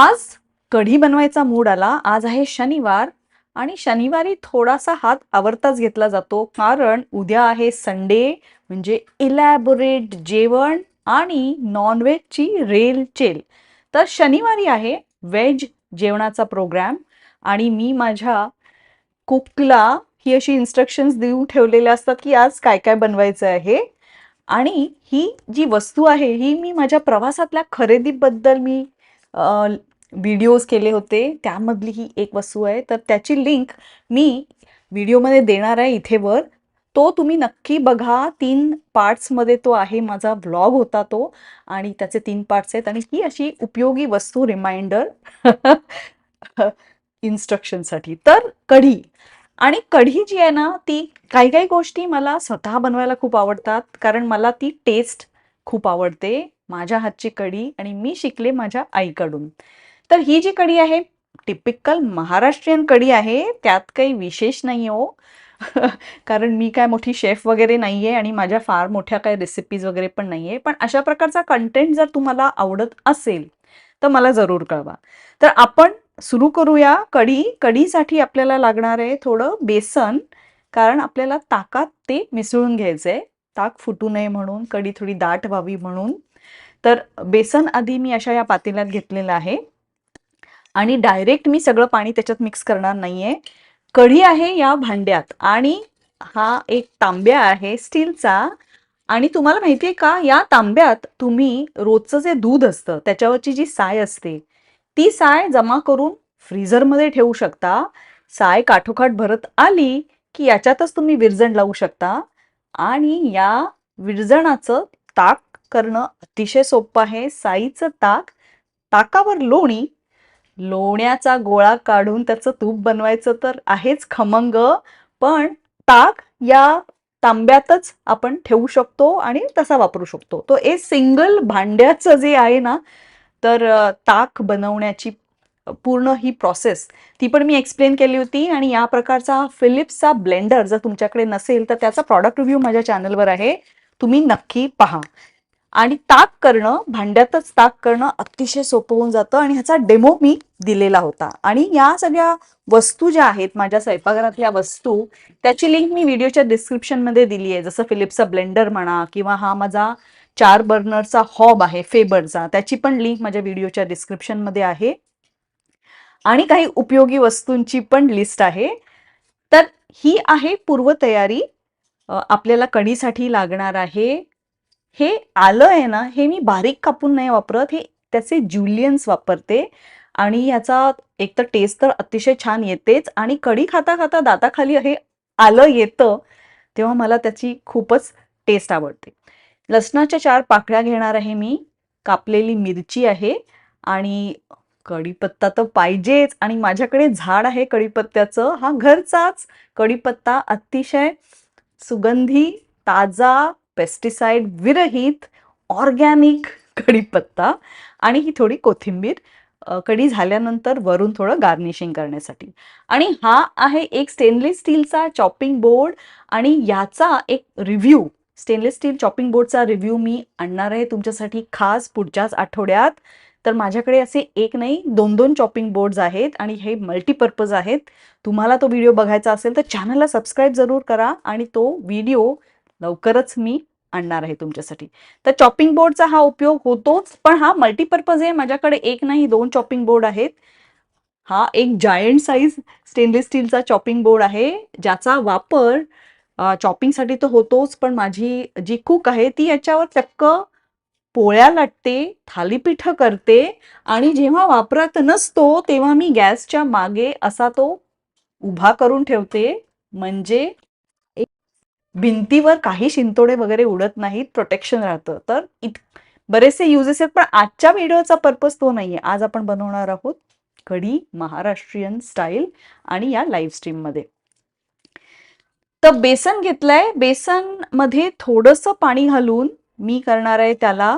आज कढी बनवायचा मूड आला. आज आहे शनिवार आणि शनिवारी थोडासा हात आवरताच घेतला जातो. कारण उद्या आहे संडे म्हणजे इलॅबोरेट जेवण आणि नॉनव्हेजची रेल चेल तर शनिवारी आहे व्हेज जेवणाचा प्रोग्रॅम आणि मी माझ्या कुकला ही अशी इन्स्ट्रक्शन्स देऊन ठेवलेल्या असतात की आज काय काय बनवायचं आहे. आणि ही जी वस्तू आहे ही मी माझ्या प्रवासातल्या खरेदीबद्दल मी व्हिडिओज केले होते त्यामधली ही एक वस्तू आहे. तर त्याची लिंक मी व्हिडिओमध्ये देणार आहे इथे वर. तो तुम्ही नक्की बघा. तीन पार्ट्समध्ये तो आहे माझा व्लॉग होता तो आणि त्याचे तीन पार्ट्स आहेत. आणि ही अशी उपयोगी वस्तू रिमाइंडर इन्स्ट्रक्शनसाठी तर कढी. आणि कढी जी आहे ना ती काही काही गोष्टी मला स्वतः बनवायला खूप आवडतात. कारण मला ती टेस्ट खूप आवडते. माझ्या हातची कढी आणि मी शिकले माझ्या आईकडून. तर ही जी कढी आहे टिपिकल महाराष्ट्रीयन कढी आहे त्यात काही विशेष नाही हो. कारण मी काय मोठी शेफ वगैरे नाही आहे आणि माझ्या फार मोठ्या काही रेसिपीज वगैरे पण नाही आहे पण अशा प्रकारचा कंटेंट जर तुम्हाला आवडत असेल तर मला जरूर कळवा. तर आपण सुरू करूया कढी कढीसाठी आपल्याला लागणार आहे थोडं बेसन कारण आपल्याला ताकात ते मिसळून घ्यायचं आहे ताक फुटू नये म्हणून कढी थोडी दाट व्हावी म्हणून. तर बेसन आधी मी अशा या पातेल्यात घेतलेलं आहे. आणि डायरेक्ट मी सगळं पाणी त्याच्यात मिक्स करणार नाहीये. कढी आहे या भांड्यात आणि हा एक तांब्या आहे स्टीलचा. आणि तुम्हाला माहिती आहे का या तांब्यात तुम्ही रोजचं जे दूध असतं त्याच्यावरची जी साय असते ती साय जमा करून फ्रीझरमध्ये ठेवू शकता. साय काठोकाठ भरत आली की याच्यातच तुम्ही विरजण लावू शकता. आणि या विरजणाचं ताक करणं अतिशय सोपं आहे. साईचं ताक ताकावर लोणी लोण्याचा गोळा काढून त्याचं तूप बनवायचं तर आहेच खमंग पण ताक या तांब्यातच आपण ठेवू शकतो आणि तसा वापरू शकतो. तो ए सिंगल भांड्याचं जे आहे ना तर ताक बनवण्याची पूर्ण ही प्रोसेस ती पण मी एक्सप्लेन केली होती आणि या प्रकारचा फिलिप्सचा ब्लेंडर जर तुमच्याकडे नसेल तर त्याचा प्रॉडक्ट रिव्ह्यू माझ्या चॅनलवर आहे. तुम्ही नक्की पहा. आणि ताक करणं भांड्यातच ताक करणं अतिशय सोपं होऊन जातं आणि ह्याचा डेमो मी दिलेला होता. आणि या सगळ्या वस्तू ज्या आहेत माझ्या स्वयंपाकघरातल्या वस्तू त्याची लिंक मी व्हिडिओच्या डिस्क्रिप्शनमध्ये दिली आहे जसं फिलिप्सचा ब्लेंडर म्हणा किंवा हा माझा चार बर्नरचा हॉब आहे फेबरचा त्याची पण लिंक माझ्या व्हिडिओच्या डिस्क्रिप्शनमध्ये आहे. आणि काही उपयोगी वस्तूंची पण लिस्ट आहे. तर ही आहे पूर्वतयारी. आपल्याला कणीसाठी लागणार आहे. हे आलं आहे ना हे मी बारीक कापून नाही वापरत हे त्याचे ज्युलियन्स वापरते आणि याचा एक तर टेस्ट तर अतिशय छान येतेच आणि कढी खाता खाता दाताखाली हे आलं येतं तेव्हा मला त्याची खूपच टेस्ट आवडते. लसणाच्या चार पाकळ्या घेणार आहे मी कापलेली मिरची आहे आणि कढीपत्ता तर पाहिजेच आणि माझ्याकडे झाड आहे कढीपत्त्याचं हा घरचाच कढीपत्ता अतिशय सुगंधी ताजा पेस्टिसाइड विरहित ऑर्गॅनिक कढीपत्ता आणि ही थोडी कोथिंबीर कढी झाल्यानंतर वरून थोडं गार्निशिंग करण्यासाठी. आणि हा आहे एक स्टेनलेस स्टीलचा चॉपिंग बोर्ड आणि याचा एक रिव्ह्यू स्टेनलेस स्टील चॉपिंग बोर्डचा रिव्ह्यू मी आणणार आहे तुमच्यासाठी खास पुढच्याच आठवड्यात. तर माझ्याकडे असे एक नाही दोन दोन चॉपिंग बोर्ड्स आहेत आणि हे मल्टीपर्पज आहेत. तुम्हाला तो व्हिडिओ बघायचा असेल तर चॅनलला सबस्क्राईब जरूर करा आणि तो व्हिडिओ लवकरच मी आणणार आहे तुमच्यासाठी. तर चॉपिंग बोर्डचा हा उपयोग होतोच पण हा मल्टीपर्पज आहे. माझ्याकडे एक नाही दोन चॉपिंग बोर्ड आहेत. हा एक जायंट साईज स्टेनलेस स्टीलचा चॉपिंग बोर्ड आहे ज्याचा वापर चॉपिंगसाठी तर होतोच पण माझी जी कुक आहे ती याच्यावर चक्क पोळ्या लाटते थालीपीठं करते आणि जेव्हा वापरात नसतो तेव्हा मी गॅसच्या मागे असा तो उभा करून ठेवते. म्हणजे भिंतीवर काही शिंतोडे वगैरे उडत नाहीत प्रोटेक्शन राहतं. तर इत बरेचसे युजेस आहेत पण आजच्या व्हिडिओचा पर्पज तो नाहीये. आज आपण बनवणार आहोत कढी महाराष्ट्रीयन स्टाईल आणि या लाईव्ह स्ट्रीममध्ये तर बेसन घेतलंय. बेसनमध्ये थोडंसं पाणी घालून मी करणार आहे त्याला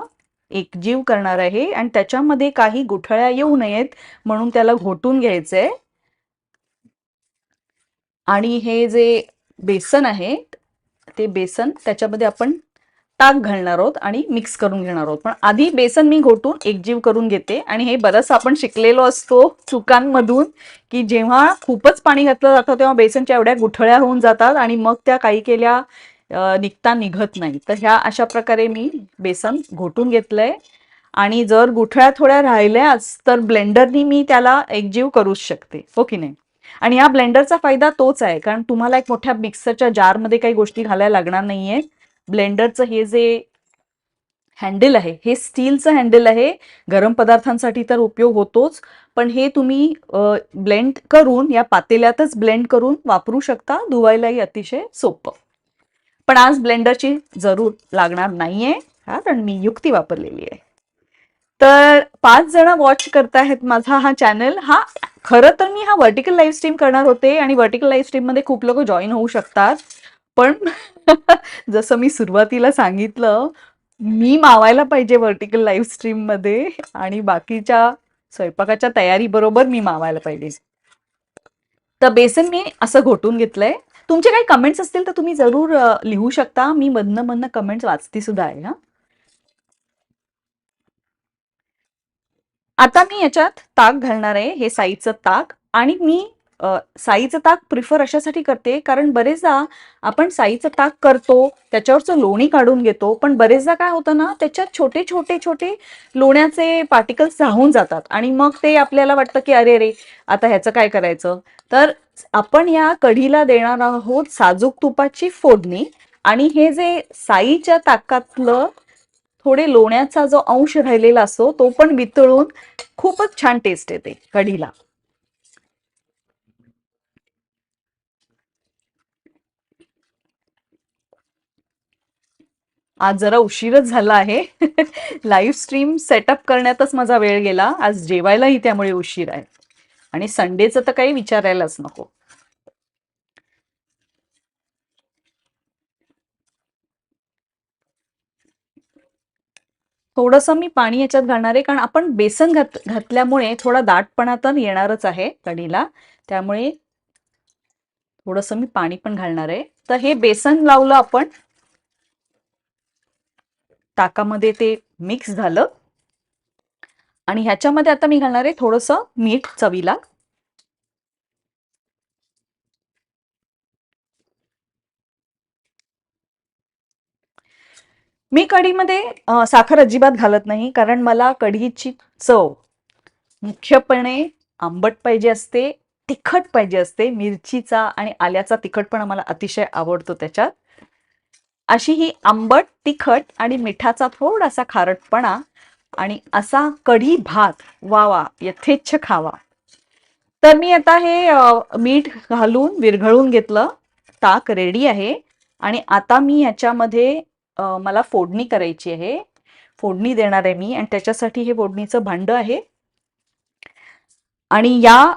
एकजीव करणार आहे आणि त्याच्यामध्ये काही गुठळ्या येऊ नयेत म्हणून त्याला घोटून घ्यायचंय. आणि हे जे बेसन आहे ते बेसन त्याच्यामध्ये आपण ताक घालणार आहोत आणि मिक्स करून घेणार आहोत. पण आधी बेसन मी घोटून एकजीव करून घेते आणि हे बरंच आपण शिकलेलो असतो चुकांमधून की जेव्हा खूपच पाणी घातलं जातं तेव्हा बेसनच्या एवढ्या गुठळ्या होऊन जातात आणि मग त्या काही केल्या निघता निघत नाही. तर ह्या अशा प्रकारे मी बेसन घोटून घेतलंय आणि जर गुठळ्या थोड्या राहिल्याच तर ब्लेंडरनी मी त्याला एकजीव करूच शकते. हो की नाही? आणि या ब्लेंडरचा फायदा तोच आहे कारण तुम्हाला एक मोठ्या मिक्सरच्या जारमध्ये काही गोष्टी घालायला लागणार नाहीये. ब्लेंडरचं हे जे हँडल आहे हे स्टीलचं हँडल आहे गरम पदार्थांसाठी तर उपयोग होतोच पण हे तुम्ही ब्लेंड करून या पातेल्यातच ब्लेंड करून वापरू शकता धुवायलाही अतिशय सोपं. पण आज ब्लेंडरची जरूर लागणार नाहीये कारण मी युक्ती वापरलेली आहे. तर पाच जण वॉच करतायत माझा हा चॅनल हा खरं तर मी हा व्हर्टिकल लाईव्ह स्ट्रीम करणार होते आणि व्हर्टिकल लाईव्ह स्ट्रीममध्ये खूप लोक जॉईन होऊ शकतात. पण जसं मी सुरुवातीला सांगितलं मी मावायला पाहिजे व्हर्टिकल लाईव्ह स्ट्रीममध्ये आणि बाकीच्या स्वयंपाकाच्या तयारी बरोबर मी मावायला पाहिजे. तर बेसन मी असं घोटून घेतलंय. तुमचे काही कमेंट्स असतील तर तुम्ही जरूर लिहू शकता. मी मधनं मधनं कमेंट्स वाचती सुद्धा आहे ना. आता मी याच्यात ताक घालणार आहे हे साईचं ताक. आणि मी साईचं ताक प्रिफर अशासाठी करते कारण बरेचदा आपण साईचं ताक करतो त्याच्यावरचं लोणी काढून घेतो पण बरेचदा काय होतं ना त्याच्यात छोटे छोटे छोटे लोण्याचे पार्टिकल्स राहून जातात. आणि मग ते आपल्याला वाटतं की अरे रे आता ह्याचं काय करायचं? तर आपण या कढीला देणार आहोत साजूक तुपाची फोडणी. आणि हे जे साईच्या ताकातलं थोडे लोण्याचा जो अंश राहिलेला असतो तो पण वितळून खूपच छान टेस्ट येते कढीला. आज जरा उशीरच झाला आहे. लाईव्ह स्ट्रीम सेटअप करण्यातच माझा वेळ गेला. आज जेवायलाही त्यामुळे उशीर आहे. आणि संडेचं तर काही विचारायलाच नको. थोडंसं मी पाणी याच्यात घालणार आहे कारण आपण बेसन घात घातल्यामुळे थोडा दाटपणा तर येणारच आहे कढीला. त्यामुळे थोडंसं मी पाणी पण घालणार आहे. तर हे बेसन लावलं आपण. ताकामध्ये ते मिक्स झालं. आणि ह्याच्यामध्ये आता मी घालणार आहे थोडंसं मीठ चवीला. मी कढीमध्ये साखर अजिबात घालत नाही कारण मला कढीची चव मुख्यपणे आंबट पाहिजे असते तिखट पाहिजे असते. मिरचीचा आणि आल्याचा तिखटपणा मला अतिशय आवडतो त्याच्यात. अशी ही आंबट तिखट आणि मिठाचा थोडासा खारटपणा आणि असा कढी भात वावा यथेच्छ खावा. तर मी आता हे मीठ घालून विरघळून घेतलं. ताक रेडी आहे. आणि आता मी ह्याच्यामध्ये मला फोडणी करायची आहे. फोडणी देणार आहे मी आणि त्याच्यासाठी हे फोडणीचं भांड आहे. आणि या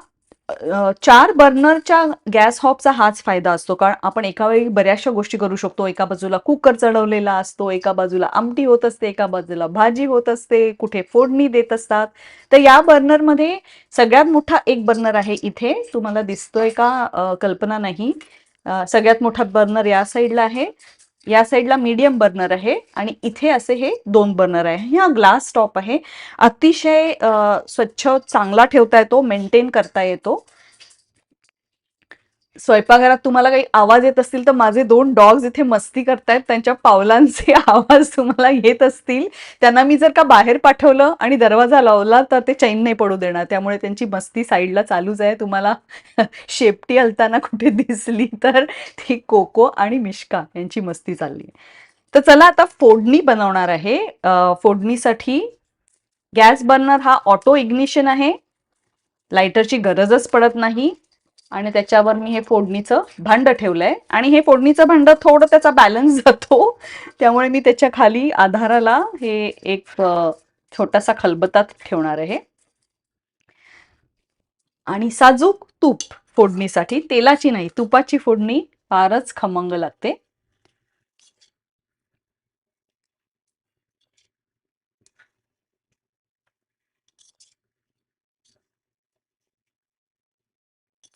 चार बर्नरच्या गॅस हॉपचा हाच फायदा असतो. कारण आपण एका वेळी बऱ्याचशा गोष्टी करू शकतो. एका बाजूला कुकर चढवलेला असतो. एका बाजूला आमटी होत असते. एका बाजूला भाजी होत असते. कुठे फोडणी देत असतात. तर या बर्नरमध्ये सगळ्यात मोठा एक बर्नर आहे इथे. तुम्हाला दिसतोय का? कल्पना नाही. सगळ्यात मोठा बर्नर या साईडला आहे. या साईडला मीडियम बर्नर आहे आणि इथे असे हे दोन बर्नर आहे. हा ग्लास टॉप आहे. अतिशय स्वच्छ चांगला ठेवता येतो मेंटेन करता येतो. स्वयंपाकघरात तुम्हाला काही आवाज येत असतील तर माझे दोन डॉग्स इथे मस्ती करतायत. त्यांच्या पावलांचे आवाज तुम्हाला येत असतील. त्यांना मी जर का बाहेर पाठवलं आणि दरवाजा लावला तर ते चैन नाही पडू देणार. त्यामुळे त्यांची मस्ती साईडला चालूच आहे. तुम्हाला शेपटी हलताना कुठे दिसली तर ती कोको आणि मिश्का यांची मस्ती चालली तर चला आता फोडणी बनवणार आहे. फोडणीसाठी गॅस बर्नर हा ऑटो इग्निशन आहे. लायटरची गरजच पडत नाही. आणि त्याच्यावर मी हे फोडणीचं भांड ठेवलंय. आणि हे फोडणीचं भांड थोडं त्याचा बॅलन्स जातो. त्यामुळे मी त्याच्याखाली आधाराला हे एक छोटासा खलबतात ठेवणार आहे. आणि साजूक तूप फोडणीसाठी तेलाची नाही तुपाची फोडणी फारच खमंग लागते.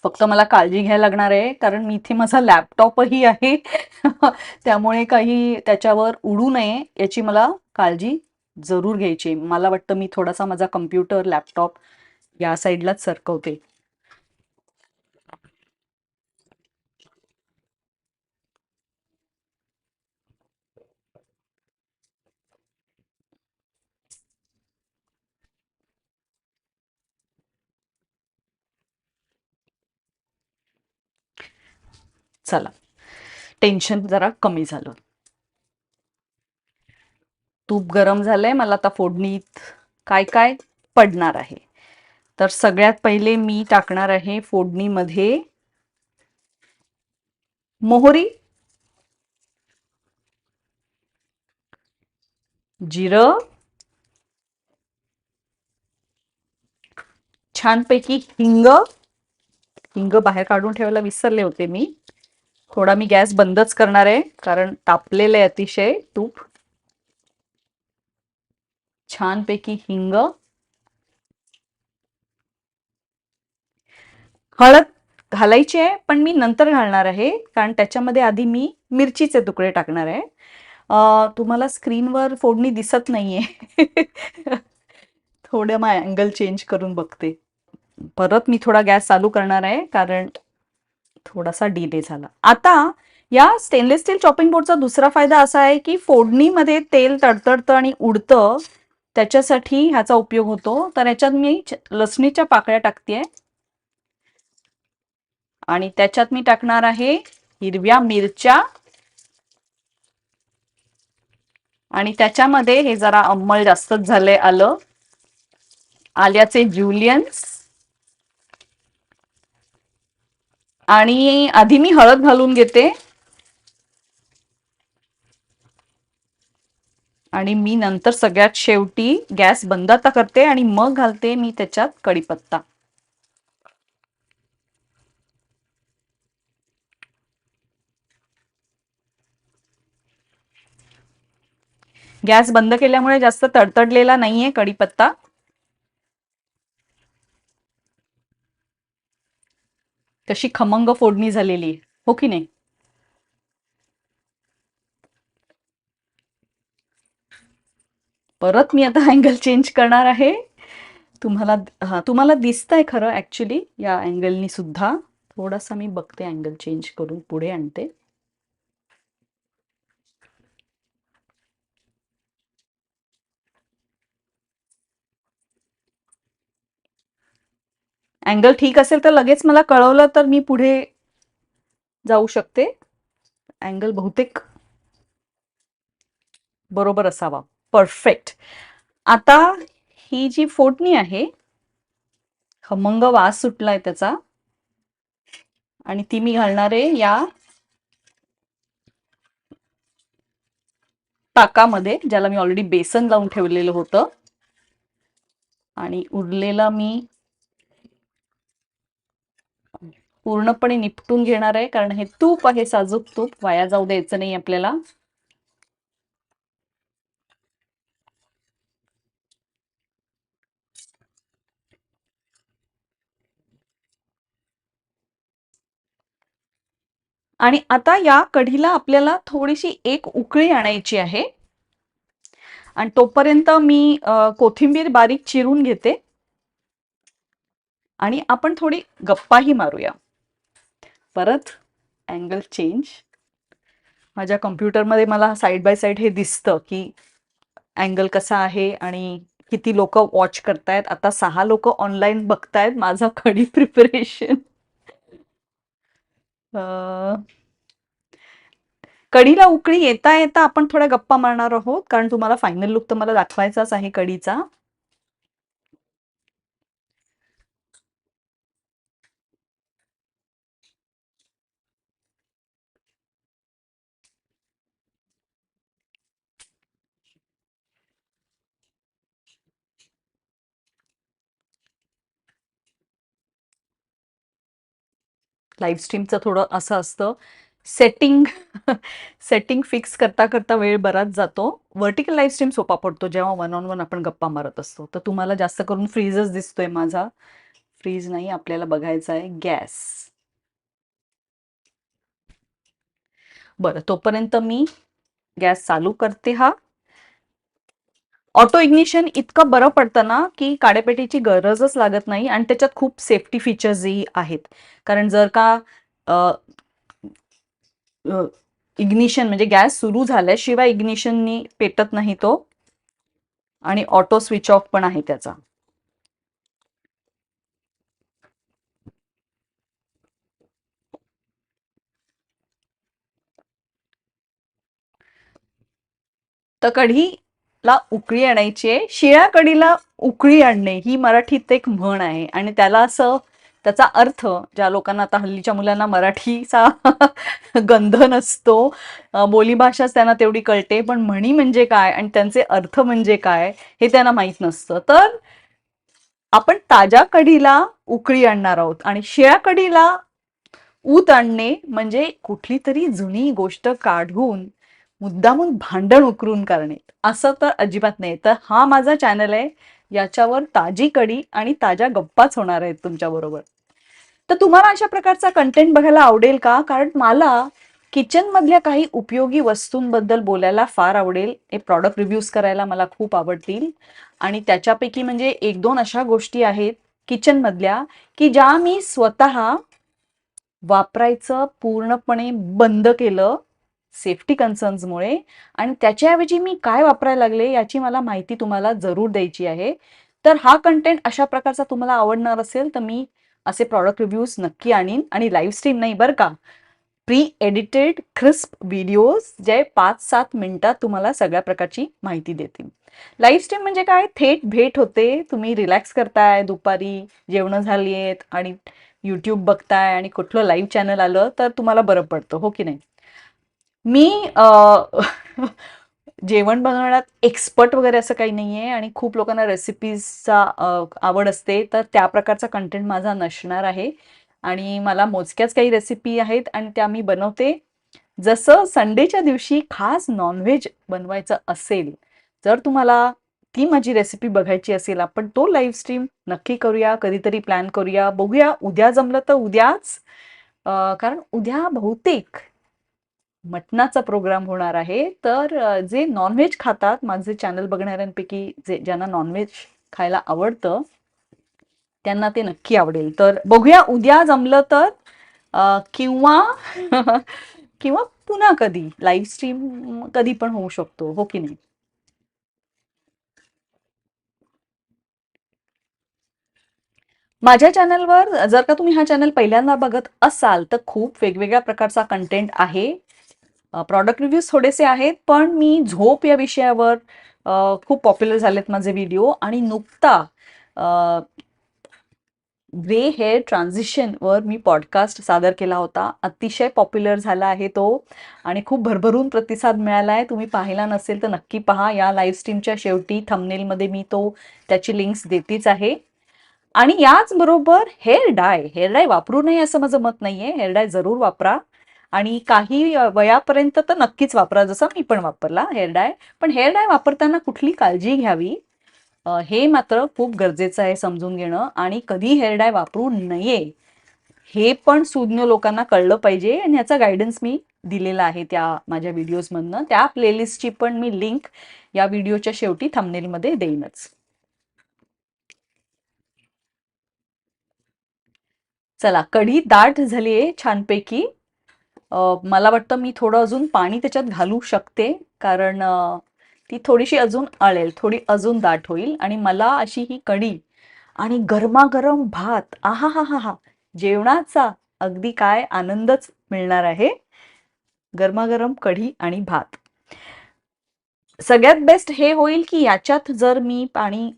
फक्त मला काळजी घ्यायला लागणार आहे कारण मी इथे माझा लॅपटॉपही आहे. त्यामुळे काही त्याच्यावर उडू नये याची मला काळजी जरूर घ्यायची मला वाटतं मी थोडासा माझा कम्प्युटर लॅपटॉप या साईडलाच सरकवते. चला. टेन्शन जरा कमी झालं. तूप गरम झालंय मला आता फोडणीत काय काय पडणार आहे? तर सगळ्यात पहिले मी टाकणार आहे फोडणीमध्ये मोहरी जिरं छानपैकी हिंग हिंग बाहेर काढून ठेवायला विसरले होते मी. थोडा मी गॅस बंदच करणार आहे कारण तापलेलं आहे अतिशय तूप. छानपैकी हिंग. हळद घालायची आहे पण मी नंतर घालणार आहे कारण त्याच्यामध्ये आधी मी मिरचीचे तुकडे टाकणार आहे. तुम्हाला स्क्रीनवर फोडणी दिसत नाहीये. थोडं मग अँगल चेंज करून बघते. परत मी थोडा गॅस चालू करणार आहे कारण थोडासा डिले झाला. आता या स्टेनलेस स्टील चॉपिंग बोर्डचा दुसरा फायदा असा आहे की फोडणीमध्ये तेल तडतडतं आणि उडतं त्याच्यासाठी ह्याचा उपयोग होतो. तर याच्यात मी लसणीच्या पाकळ्या टाकते आणि त्याच्यात मी टाकणार आहे हिरव्या मिरच्या. आणि त्याच्यामध्ये हे जरा अंमल जास्तच झालंय आलं. आल्याचे ज्युलियन्स आणि आधी मी हळद घालून घेते. आणि मी नंतर सगळ्यात शेवटी गॅस बंद आता करते आणि मग घालते मी त्याच्यात कढीपत्ता. गॅस बंद केल्यामुळे जास्त तडतडलेला नाहीये कढीपत्ता. कशी खमंग फोडणी झालेली आहे. हो की नाही? परत मी आता अँगल चेंज करणार आहे. तुम्हाला हा तुम्हाला दिसतंय खरं ऍक्च्युली या अँगलनी सुद्धा. थोडासा मी बघते अँगल चेंज करून पुढे आणते. अँगल ठीक असेल तर लगेच मला कळवलं तर मी पुढे जाऊ शकते. अँगल बहुतेक बरोबर असावा. परफेक्ट आता ही जी फोडणी आहे खमंग वास सुटलाय त्याचा. आणि ती मी घालणार आहे या ताकामध्ये ज्याला मी ऑलरेडी बेसन लावून ठेवलेलं होतं. आणि उरलेला मी पूर्णपणे निपटून घेणार आहे कारण हे तूप आहे साजूक तूप. वाया जाऊ द्यायचं नाही आपल्याला. आणि आता या कढीला आपल्याला थोडीशी एक उकळी आणायची आहे. आणि तोपर्यंत मी कोथिंबीर बारीक चिरून घेते. आणि आपण थोडी गप्पाही मारूया. परत अँगल चेंज माझ्या कम्प्युटरमध्ये मला साईड बाय साईड हे दिसतं की अँगल कसा आहे आणि किती लोक वॉच करतायत. आता सहा लोक ऑनलाईन बघतायत माझा कडी प्रिपरेशन कढीला उकळी येता येता आपण थोड्या गप्पा मारणार आहोत. कारण तुम्हाला फायनल लुक तर मला दाखवायचाच आहे कढीचा लाईव्ह स्ट्रीमचं थोडं असं असतं. सेटिंग सेटिंग फिक्स करता करता वेळ बराच जातो. व्हर्टिकल लाईव्ह स्ट्रीम सोपा पडतो. जेव्हा वन ऑन वन आपण गप्पा मारत असतो. तर तुम्हाला जास्त करून फ्रीजच दिसतोय माझा. फ्रीज नाही आपल्याला बघायचा आहे. गॅस बरं तोपर्यंत मी गॅस चालू करते हा. ऑटो इग्निशन इतकं बरं पडतं ना की काडेपेटीची गरजच लागत नाही आणि त्याच्यात खूप सेफ्टी फीचर्सही आहेत. कारण जर का इग्निशन म्हणजे गॅस सुरू झाल्याशिवाय इग्निशननी पेटत नाही तो आणि ऑटो स्विच ऑफ पण आहे त्याचा. तर ला उकळी आणायची आहे. शिळ्या कडीला उकळी आणणे ही मराठीत एक म्हण आहे. आणि त्याला असं त्याचा अर्थ ज्या लोकांना आता हल्लीच्या मुलांना मराठीचा गंध नसतो बोलीभाषाच त्यांना तेवढी कळते पण म्हणी म्हणजे काय आणि त्यांचे अर्थ म्हणजे काय हे त्यांना माहीत नसतं. तर आपण ताज्या कढीला उकळी आणणार आहोत आणि शिळ्या कढीला ऊत आणणे म्हणजे कुठली तरी जुनी गोष्ट काढून मुद्दामून भांडण उकरून करणे. असं तर अजिबात नाही. तर हा माझा चॅनल आहे. याच्यावर ताजी कडी आणि ताज्या गप्पाच होणार आहेत तुमच्या बरोबर तर तुम्हाला अशा प्रकारचा कंटेंट बघायला आवडेल का? कारण मला किचन मधल्या काही उपयोगी वस्तूंबद्दल बोलायला फार आवडेल. हे प्रॉडक्ट रिव्ह्यूज करायला मला खूप आवडतील. आणि त्याच्यापैकी म्हणजे एक दोन अशा गोष्टी आहेत किचन मधल्या की ज्या मी स्वतः वापरायचं पूर्णपणे बंद केलं. सेफ्टी कन्सर्न्समुळे आणि त्याच्याऐवजी मी काय वापरायला लागले याची मला माहिती तुम्हाला जरूर द्यायची आहे. तर हा कंटेंट अशा प्रकारचा तुम्हाला आवडणार असेल तर मी असे प्रॉडक्ट रिव्ह्यूज नक्की आणीन आणि लाईव्ह स्ट्रीम नाही बरं का. प्री एडिटेड क्रिस्प व्हिडिओज जे पाच सात मिनिटात तुम्हाला सगळ्या प्रकारची माहिती देतील. लाईव्ह स्ट्रीम म्हणजे काय? थेट भेट होते. तुम्ही रिलॅक्स करताय दुपारी जेवणं झाली आहेत आणि यूट्यूब बघताय आणि कुठलं लाईव्ह चॅनल आलं तर तुम्हाला बरं पडतं हो की नाही? मी जेवण बनवण्यात एक्सपर्ट वगैरे असं काही नाही आहे आणि खूप लोकांना रेसिपीजचा आवड असते तर त्या प्रकारचा कंटेंट माझा नसणार आहे. आणि मला मोजक्याच काही रेसिपी आहेत आणि त्या मी बनवते. जसं संडेच्या दिवशी खास नॉनव्हेज बनवायचं असेल जर तुम्हाला ती माझी रेसिपी बघायची असेल आपण तो लाईव्ह स्ट्रीम नक्की करूया कधीतरी प्लॅन करूया. बघूया उद्या जमलं तर उद्याच. कारण उद्या बहुतेक मटणाचा प्रोग्राम होणार आहे. तर जे नॉनव्हेज खातात माझे चॅनल बघणाऱ्यांपैकी जे ज्यांना नॉनव्हेज खायला आवडतं त्यांना ते नक्की आवडेल. तर बघूया उद्या जमलं तर किंवा किंवा पुन्हा कधी. लाईव्ह स्ट्रीम कधी पण होऊ शकतो. हो की नाही? माझ्या चॅनलवर जर का तुम्ही हा चॅनल पहिल्यांदा बघत असाल तर खूप वेगवेगळ्या प्रकारचा कंटेंट आहे. प्रॉडक्ट रिव्ह्यूज थोडेसे आहेत पण मी झोप या विषयावर खूप पॉप्युलर झालेत माझे व्हिडिओ आणि नुकता ग्रे हेअर ट्रान्झिशनवर मी पॉडकास्ट सादर केला होता. अतिशय पॉप्युलर झाला आहे तो आणि खूप भरभरून प्रतिसाद मिळाला आहे तुम्ही पाहिला नसेल तर नक्की पहा. या लाईव्ह स्ट्रीमच्या शेवटी थंबनेलमध्ये मी तो त्याची लिंक्स देतीच आहे. आणि याचबरोबर हेअर डाय हेअर डाय वापरू नये असं माझं मत नाहीये. हेअर डाय जरूर वापरा. आणि काही वयापर्यंत तर नक्कीच वापरा. जसं मी पण वापरला हेअर डाय पण हेअर डाय वापरताना कुठली काळजी घ्यावी? हे मात्र खूप गरजेचं आहे समजून घेणं. आणि कधी हेअर डाय वापरू नये हे पण सुज्ञ लोकांना कळलं पाहिजे. आणि याचा गायडन्स मी दिलेला आहे त्या माझ्या व्हिडिओजमधनं त्या प्लेलिस्टची पण मी लिंक या व्हिडिओच्या शेवटी थंबनेलमध्ये देईनच. चला कढी दाट झाली आहे छानपैकी. मला वाटतं मी थोडं अजून पाणी त्याच्यात घालू शकते कारण ती थोडीशी अजून आळेल थोडी अजून दाट होईल आणि मला अशी ही कढी आणि गरमागरम भात आहा हा हा हा जेवणाचा अगदी काय आनंदच मिळणार आहे. गरमागरम कढी आणि भात. सगळ्यात बेस्ट हे होईल की याच्यात जर मी पाणी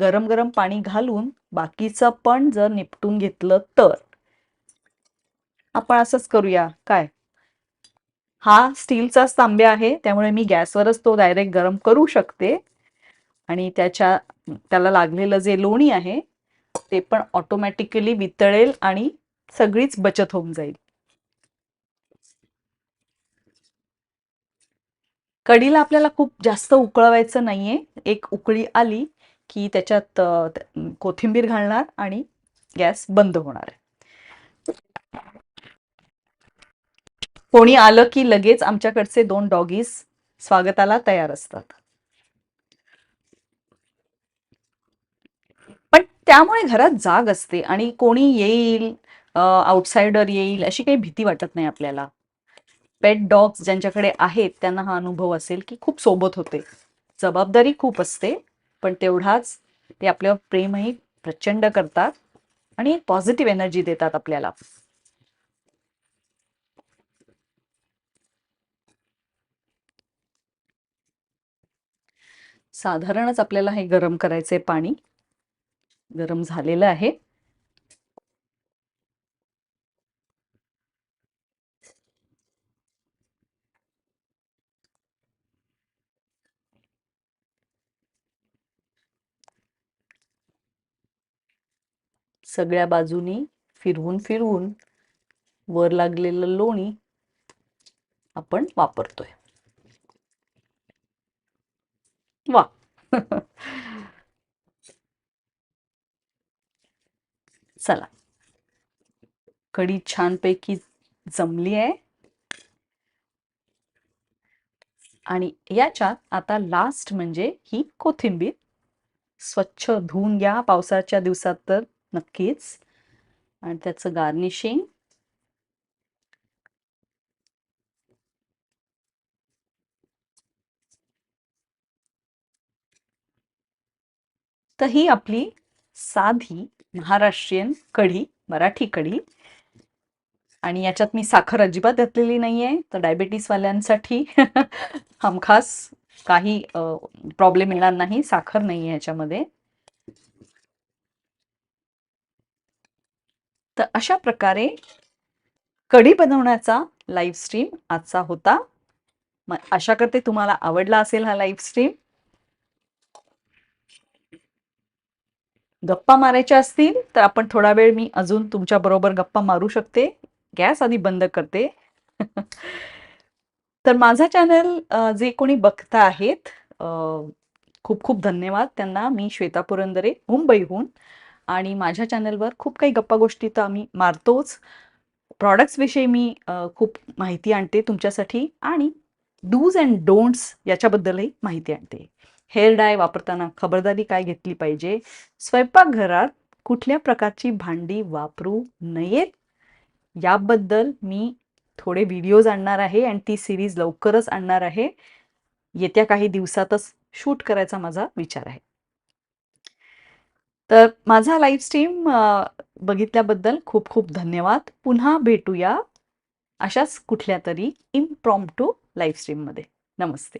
गरम गरम पाणी घालून बाकीचं पण जर निपटून घेतलं तर. आपण असंच करूया. काय? हा स्टीलचा तांब्या आहे त्यामुळे मी गॅसवरच तो डायरेक्ट गरम करू शकते. आणि त्याच्या त्याला लागलेलं जे लोणी आहे ते पण ऑटोमॅटिकली वितळेल आणि सगळीच बचत होऊन जाईल. कढीला आपल्याला खूप जास्त उकळवायचं नाहीये. एक उकळी आली की त्याच्यात कोथिंबीर घालणार आणि गॅस बंद होणार कोणी आलं की लगेच आमच्याकडचे दोन डॉगीज स्वागताला तयार असतात. पण त्यामुळे घरात जाग असते आणि कोणी येईल आउटसाइडर येईल अशी काही भीती वाटत नाही आपल्याला. पेट डॉग्स ज्यांच्याकडे आहेत त्यांना हा अनुभव असेल की खूप सोबत होते. जबाबदारी खूप असते पण तेवढाच ते आपल्यावर प्रेमही प्रचंड करतात आणि एक पॉझिटिव्ह एनर्जी देतात आपल्याला. साधारणच आपल्याला हे गरम करायचंय पाणी. गरम झालेलं आहे. सगळ्या बाजूनी फिरवून फिरवून वर लागलेलं लोणी आपण वापरतोय. वा. चला. कढी छानपैकी जमली आहे. आणि याच्यात आता लास्ट म्हणजे ही कोथिंबीर. स्वच्छ धुवून घ्या पावसाच्या दिवसात तर नक्कीच. आणि त्याचं गार्निशिंग तर ही आपली साधी महाराष्ट्रीयन कढी मराठी कढी. आणि याच्यात मी साखर अजिबात घातलेली नाहीये. तर डायबेटीस वाल्यांसाठी हमखास काही प्रॉब्लेम येणार नाही. साखर नाही आहे याच्यामध्ये. तर अशा प्रकारे कढी बनवण्याचा लाईव्ह स्ट्रीम आजचा होता. मग आशा करते तुम्हाला आवडला असेल हा लाईव्ह स्ट्रीम गप्पा मारायच्या असतील तर आपण थोडा वेळ मी अजून तुमच्या बरोबर गप्पा मारू शकते. गॅस आधी बंद करते. तर माझा चॅनल जे कोणी बघता आहेत खूप खूप धन्यवाद त्यांना. मी श्वेता पुरंदरे मुंबईहून. आणि माझ्या चॅनलवर खूप काही गप्पा गोष्टी तर आम्ही मारतोच. प्रॉडक्ट्सविषयी मी खूप माहिती आणते तुमच्यासाठी आणि डूज अँड डोंट्स याच्याबद्दलही माहिती आणते. हेअर डाय वापरताना खबरदारी काय घेतली पाहिजे? स्वयंपाकघरात कुठल्या प्रकारची भांडी वापरू नयेत? याबद्दल मी थोडे व्हिडिओज आणणार आहे आणि ती सिरीज लवकरच आणणार आहे. येत्या काही दिवसातच शूट करायचा माझा विचार आहे. तर माझा लाईव्ह स्ट्रीम बघितल्याबद्दल खूप खूप धन्यवाद. पुन्हा भेटूया अशाच कुठल्या तरी इम्प्रॉम्प्टू टू लाईव्ह स्ट्रीममध्ये नमस्ते.